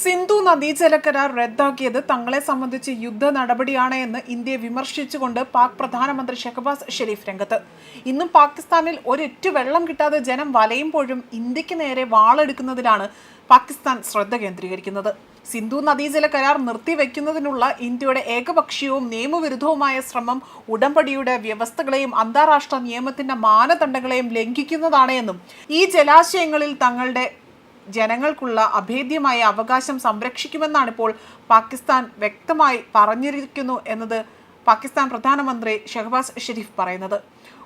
സിന്ധു നദീജല കരാർ റദ്ദാക്കിയത് തങ്ങളെ സംബന്ധിച്ച് യുദ്ധ നടപടിയാണ് എന്ന് ഇന്ത്യയെ വിമർശിച്ചുകൊണ്ട് പാക് പ്രധാനമന്ത്രി ഷെഹബാസ് ഷെരീഫ് രംഗത്ത്. ഇന്നും പാകിസ്ഥാനിൽ ഒരൊറ്റ വെള്ളം കിട്ടാതെ ജനം വലയുമ്പോഴും ഇന്ത്യയ്ക്ക് നേരെ വാളെടുക്കുന്നതിലാണ് പാകിസ്ഥാൻ ശ്രദ്ധ കേന്ദ്രീകരിക്കുന്നത്. സിന്ധു നദീജല കരാർ നിർത്തിവെക്കുന്നതിനുള്ള ഇന്ത്യയുടെ ഏകപക്ഷീയവും നിയമവിരുദ്ധവുമായ ശ്രമം ഉടമ്പടിയുടെ വ്യവസ്ഥകളെയും അന്താരാഷ്ട്ര നിയമത്തിന്റെ മാനദണ്ഡങ്ങളെയും ലംഘിക്കുന്നതാണ് എന്നും ഈ ജലാശയങ്ങളിൽ തങ്ങളുടെ ജനങ്ങൾക്കുള്ള അഭേദ്യമായ അവകാശം സംരക്ഷിക്കുമെന്നാണ് ഇപ്പോൾ പാകിസ്ഥാൻ വ്യക്തമായി പറഞ്ഞിരിക്കുന്നു എന്നത് പാകിസ്ഥാൻ പ്രധാനമന്ത്രി ഷഹബാസ് ഷെരീഫ് പറയുന്നത്.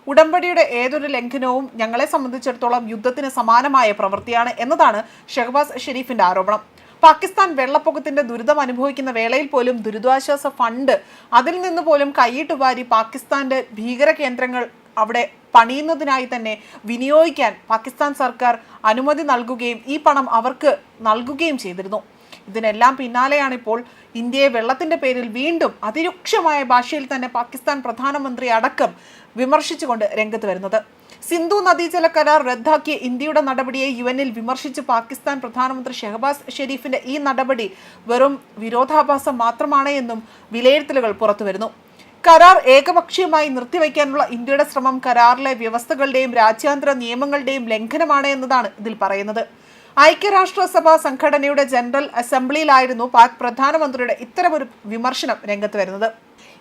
ഉടമ്പടിയുടെ ഏതൊരു ലംഘനവും ഞങ്ങളെ സംബന്ധിച്ചിടത്തോളം യുദ്ധത്തിന് സമാനമായ പ്രവൃത്തിയാണ് എന്നതാണ് ഷഹബാസ് ഷെരീഫിന്റെ ആരോപണം. പാകിസ്ഥാൻ വെള്ളപ്പൊക്കത്തിന്റെ ദുരിതം അനുഭവിക്കുന്ന വേളയിൽ പോലും ദുരിതാശ്വാസ ഫണ്ട് അതിൽ നിന്ന് പോലും കൈയിട്ട് വാരി പാകിസ്ഥാന്റെ ഭീകര കേന്ദ്രങ്ങൾ അവിടെ പണിയുന്നതിനായി തന്നെ വിനിയോഗിക്കാൻ പാകിസ്ഥാൻ സർക്കാർ അനുമതി നൽകുകയും ഈ പണം അവർക്ക് നൽകുകയും ചെയ്തിരുന്നു. ഇതിനെല്ലാം പിന്നാലെയാണിപ്പോൾ ഇന്ത്യയെ വെള്ളത്തിന്റെ പേരിൽ വീണ്ടും അതിരൂക്ഷമായ ഭാഷയിൽ തന്നെ പാകിസ്ഥാൻ പ്രധാനമന്ത്രി അടക്കം വിമർശിച്ചുകൊണ്ട് രംഗത്ത് വരുന്നത്. സിന്ധു നദീജല കരാർ റദ്ദാക്കിയ ഇന്ത്യയുടെ നടപടിയെ യു എനിൽ വിമർശിച്ച് പാകിസ്ഥാൻ പ്രധാനമന്ത്രി ഷെഹബാസ് ഷെരീഫിന്റെ ഈ നടപടി വെറും വിരോധാഭാസം മാത്രമാണ് എന്നും വിലയിരുത്തലുകൾ പുറത്തുവരുന്നു. കരാർ ഏകപക്ഷീയമായി നിർത്തിവെക്കാനുള്ള ഇന്ത്യയുടെ ശ്രമം കരാറിലെ വ്യവസ്ഥകളുടെയും രാജ്യാന്തര നിയമങ്ങളുടെയും ലംഘനമാണ് എന്നതാണ് ഇതിൽ പറയുന്നത്. ഐക്യരാഷ്ട്രസഭ സംഘടനയുടെ ജനറൽ അസംബ്ലിയിലായിരുന്നു പാക് പ്രധാനമന്ത്രിയുടെ ഇത്തരമൊരു വിമർശനം രംഗത്ത് വരുന്നത്.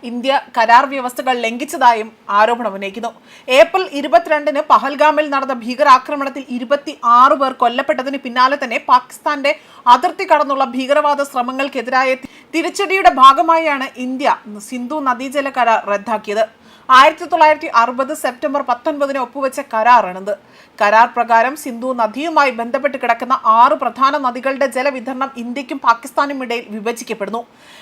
ഇന്ത്യ കരാർ വ്യവസ്ഥകൾ ലംഘിച്ചതായും ആരോപണം ഉന്നയിക്കുന്നു. ഏപ്രിൽ ഇരുപത്തിരണ്ടിന് പഹൽഗാമിൽ നടന്ന ഭീകരാക്രമണത്തിൽ ഇരുപത്തി ആറ് പേർ കൊല്ലപ്പെട്ടതിന് പിന്നാലെ തന്നെ പാകിസ്ഥാന്റെ അതിർത്തി കടന്നുള്ള ഭീകരവാദ ശ്രമങ്ങൾക്കെതിരായ തിരിച്ചടിയുടെ ഭാഗമായാണ് ഇന്ത്യ സിന്ധു നദീജല കരാർ റദ്ദാക്കിയത്. ആയിരത്തി തൊള്ളായിരത്തി അറുപത് സെപ്റ്റംബർ പത്തൊൻപതിന് ഒപ്പുവെച്ച കരാറാണിത്. കരാർ പ്രകാരം സിന്ധു നദിയുമായി ബന്ധപ്പെട്ട് കിടക്കുന്ന ആറ് പ്രധാന നദികളുടെ ജലവിതരണം ഇന്ത്യക്കും പാകിസ്ഥാനും ഇടയിൽ വിഭജിക്കപ്പെടുന്നു.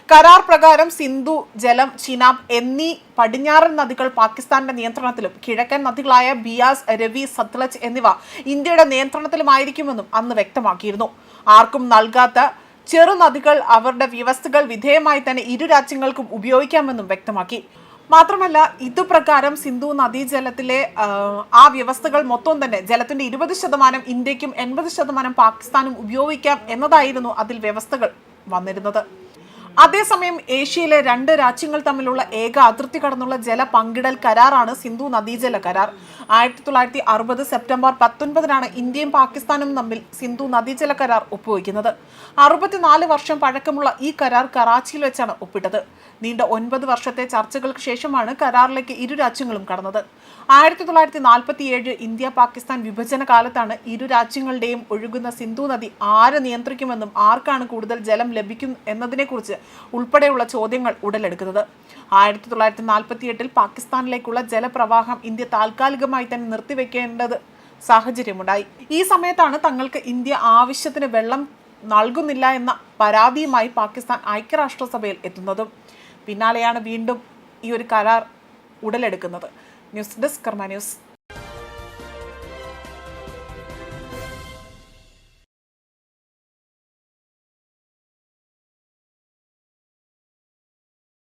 കരാർ പ്രകാരം സിന്ധു ജലം ചിനാബ് എന്നീ പടിഞ്ഞാറൻ നദികൾ പാകിസ്ഥാന്റെ നിയന്ത്രണത്തിലും കിഴക്കൻ നദികളായ ബിയാസ് രവി സത്ലജ് എന്നിവ ഇന്ത്യയുടെ നിയന്ത്രണത്തിലുമായിരിക്കുമെന്നും അന്ന് വ്യക്തമാക്കിയിരുന്നു. ആർക്കും നൽകാത്ത ചെറുനദികൾ അവരുടെ വ്യവസ്ഥകൾ വിധേയമായി തന്നെ ഇരു രാജ്യങ്ങൾക്കും ഉപയോഗിക്കാമെന്നും വ്യക്തമാക്കി. മാത്രമല്ല ഇതുപ്രകാരം സിന്ധു നദീജലത്തിലെ ആ, വ്യവസ്ഥകൾ മൊത്തം തന്നെ ജലത്തിന്റെ ഇരുപത് ശതമാനം ഇന്ത്യക്കും എൺപത് ശതമാനം പാകിസ്ഥാനും ഉപയോഗിക്കാം എന്നതായിരുന്നു അതിൽ വ്യവസ്ഥകൾ വന്നിരുന്നത്. അതേസമയം ഏഷ്യയിലെ രണ്ട് രാജ്യങ്ങൾ തമ്മിലുള്ള ഏക അതിർത്തി കടന്നുള്ള ജല പങ്കിടൽ കരാറാണ് സിന്ധു നദീജല കരാർ. ആയിരത്തി തൊള്ളായിരത്തി അറുപത് സെപ്റ്റംബർ പത്തൊൻപതിനാണ് ഇന്ത്യയും പാകിസ്ഥാനും തമ്മിൽ സിന്ധു നദീജല കരാർ ഒപ്പുവയ്ക്കുന്നത് അറുപത്തിനാല് വർഷം പഴക്കമുള്ള ഈ കരാർ കറാച്ചിയിൽ വെച്ചാണ് ഒപ്പിട്ടത്. നീണ്ട ഒൻപത് വർഷത്തെ ചർച്ചകൾക്ക് ശേഷമാണ് കരാറിലേക്ക് ഇരു രാജ്യങ്ങളും കടന്നത്. ആയിരത്തി തൊള്ളായിരത്തി നാൽപ്പത്തി ഏഴ് ഇന്ത്യ പാകിസ്ഥാൻ വിഭജന കാലത്താണ് ഇരു രാജ്യങ്ങളുടെയും ഒഴുകുന്ന സിന്ധു നദി ആര് നിയന്ത്രിക്കുമെന്നും ആർക്കാണ് കൂടുതൽ ജലം ലഭിക്കും എന്നതിനെക്കുറിച്ച് ഉൾപ്പെടെയുള്ള ചോദ്യങ്ങൾ ഉടലെടുക്കുന്നത്. ആയിരത്തി തൊള്ളായിരത്തി നാൽപ്പത്തി എട്ടിൽ പാകിസ്ഥാനിലേക്കുള്ള ജലപ്രവാഹം ഇന്ത്യ താൽക്കാലികമായി തന്നെ നിർത്തിവെക്കേണ്ടത് സാഹചര്യമുണ്ടായി. ഈ സമയത്താണ് തങ്ങൾക്ക് ഇന്ത്യ ആവശ്യത്തിന് വെള്ളം നൽകുന്നില്ല എന്ന പരാതിയുമായി പാകിസ്ഥാൻ ഐക്യരാഷ്ട്രസഭയിൽ എത്തുന്നതും. പിന്നാലെയാണ് വീണ്ടും ഈ ഒരു കരാർ ഉടലെടുക്കുന്നത്. News desk Karma news.